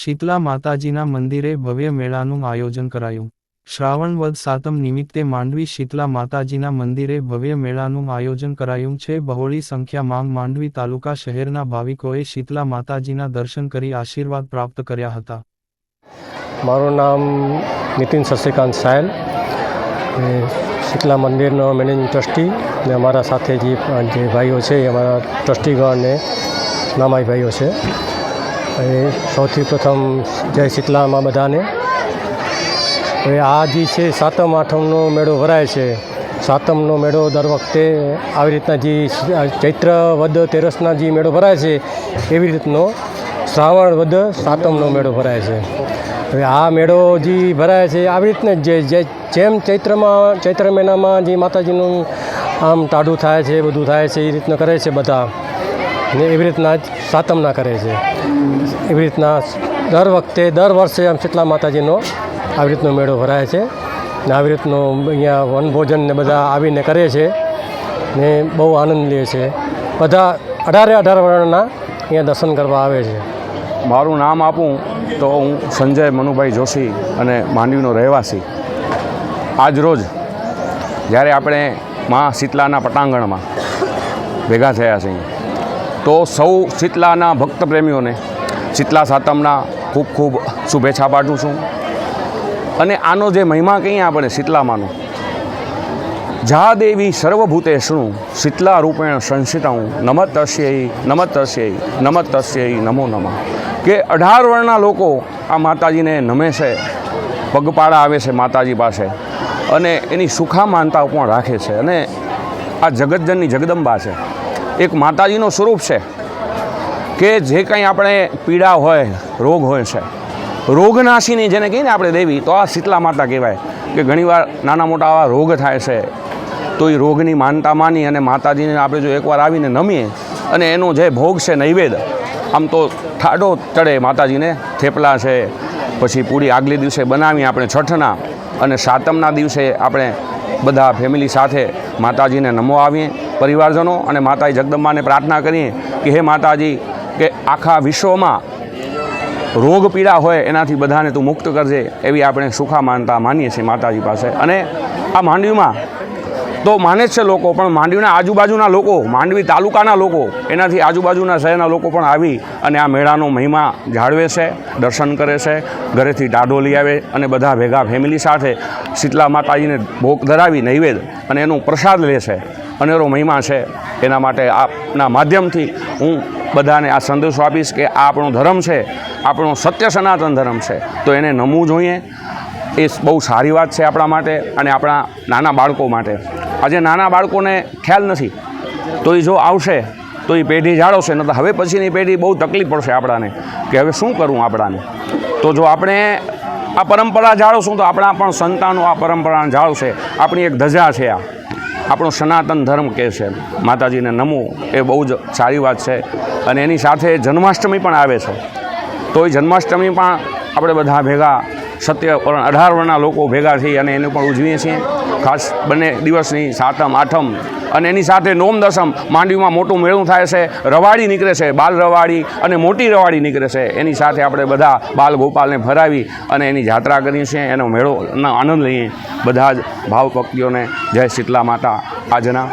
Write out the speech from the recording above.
શીતલા માતાજીના મંદિરે ભવ્ય મેળાનું આયોજન કરાયું. શ્રાવણ વદ સાતમ નિમિત્તે માંડવી શીતલા માતાજીના મંદિરે ભવ્ય મેળાનું આયોજન કરાયું છે. બહોળી સંખ્યામાં માંડવી તાલુકા શહેરના ભાવિકોએ શીતલા માતાજીના દર્શન કરી આશીર્વાદ પ્રાપ્ત કર્યા હતા. મારું નામ નીતિન શશિકાંત સાયલ. શીતલા મંદિરનો મેનેજિંગ ટ્રસ્ટી ને અમારા સાથે જે ભાઈઓ છે એ અમારા ટ્રસ્ટીગણ અને નામાઈ ભાઈઓ છે. એ સૌથી પ્રથમ જય શીતલામાં બધાને. હવે આ જે છે સાતમ આઠમનો મેળો ભરાય છે. સાતમનો મેળો દર વખતે આવી રીતના જે ચૈત્ર વદ તેરસના જે મેળો ભરાય છે, એવી રીતનો શ્રાવણ વદ સાતમનો મેળો ભરાય છે. હવે આ મેળો જે ભરાય છે, આવી રીતને જે જેમ ચૈત્રમાં, ચૈત્ર મહિનામાં જે માતાજીનું આમ ટાઢું થાય છે, બધું થાય છે, એ રીતના કરે છે બધા. ને એવી રીતના જ સાતમના કરે છે. એવી રીતના દર વખતે, દર વર્ષે આમ શીતલા માતાજીનો આવી રીતનો મેળો ભરાય છે ને આવી રીતનો અહીંયા વનભોજન ને બધા આવીને કરે છે ને બહુ આનંદ લે છે. બધા અઢારે અઢાર વર્ણના અહીંયા દર્શન કરવા આવે છે. મારું નામ આપું તો હું સંજય મનુભાઈ જોશી અને માંડવીનો રહેવાસી. આજ રોજ જ્યારે આપણે મા શીતલાના પટાંગણમાં ભેગા થયા છીએ. તો સૌ શીતલાના ભક્ત પ્રેમીઓને શીતલા સાતમના ખૂબ ખૂબ શુભેચ્છા પાઠવું છું. અને આનો જે મહિમા કહીએ આપણે શીતલામાંનો જા દેવી સર્વભૂતેષુ શીતલા રૂપેણ સંસ્થિતં નમતસ્યૈ નમત નમતસ્યૈ નમો નમઃ. કે અઢાર વર્ણના લોકો આ માતાજીને નમે છે, પગપાળા આવે છે માતાજી પાસે અને એની સુખા માનતા પણ રાખે છે અને આ જગતજનની જગદંબા છે. એક માતાજીનું સ્વરૂપ છે કે જે કંઈ આપણે પીડા હોય, રોગ હોય છે. રોગનાશીની જેને કહીએ ને આપણે દેવી, તો આ શીતલા માતા કહેવાય કે ઘણીવાર નાના મોટા આવા રોગ થાય છે. તો એ રોગની માનતા માની અને માતાજીને આપણે જો એકવાર આવીને નમીએ અને એનો જે ભોગ છે નૈવેદ્ય આમ તો ઠાડો ચડે માતાજીને, થેપલા છે, પછી પૂરી આગલે દિવસે બનાવી આપણે છઠના અને સાતમના દિવસે આપણે બધા ફેમિલી સાથે માતાજીને નમો આવીએ. પરિવારજનો અને માતાજી જગદંબાને પ્રાર્થના કરીએ કે હે માતાજી, કે આખા વિશ્વમાં રોગ પીડા હોય એનાથી બધાને તું મુક્ત કરજે એવી આપણે સુખા માનતા માનીએ છીએ માતાજી પાસે. અને આ માંડવીમાં તો માને જ છે લોકો, પણ માંડવીના આજુબાજુના લોકો, માંડવી તાલુકાના લોકો, એનાથી આજુબાજુના શહેરના લોકો પણ આવી અને આ મેળાનો મહિમા જાળવે છે, દર્શન કરે છે, ઘરેથી ટાઢો લઈ આવે અને બધા ભેગા ફેમિલી સાથે શીતલા માતાજીને ભોગ ધરાવી નૈવેદ અને એનું પ્રસાદ લે છે. અનેરો મહિમા છે એના માટે આપના માધ્યમથી હું બધાને આ સંદેશો આપીશ કે આ આપણો ધર્મ છે, આપણો સત્ય સનાતન ધર્મ છે. તો એને નમવું જોઈએ. એ બહુ સારી વાત છે આપણા માટે અને આપણા નાના બાળકો માટે. આજે નાના બાળકોને ખ્યાલ નથી. તો એ જો આવશે, તો એ પેઢી જાળવશે ન તો હવે પછીની પેઢી બહુ તકલીફ પડશે આપણાને કે હવે શું કરવું આપણાને. તો જો આપણે આ પરંપરા જાળવશું તો આપણા પણ સંતાનો આ પરંપરાને જાળવશે. આપણી એક ધજા છે આ. આપણો સનાતન ધર્મ કહે છે. માતાજીને નમવું એ બહુ જ સારી વાત છે. અને એની સાથે જન્માષ્ટમી પણ આવે છે. તો એ જન્માષ્ટમી પણ આપણે બધા ભેગા સત્ય અઢાર વર્ણના લોકો ભેગા થઈ અને એને પણ ઉજવીએ છીએ. ખાસ બંને દિવસની સાતમ, આઠમ અને એની સાથે નોમ દસમ માંડવીમાં મોટું મેળું થાય છે. રવાડી નીકળે છે, બાલ રવાડી અને મોટી રવાડી નીકળે છે. એની સાથે આપણે બધા બાલ ગોપાલને ફરાવી અને એની જાત્રા કરીએ છીએ. એનો મેળોનો આનંદ લઈએ. બધા જ ભાવ ભક્તિઓને જય શીતલા માતા. આજના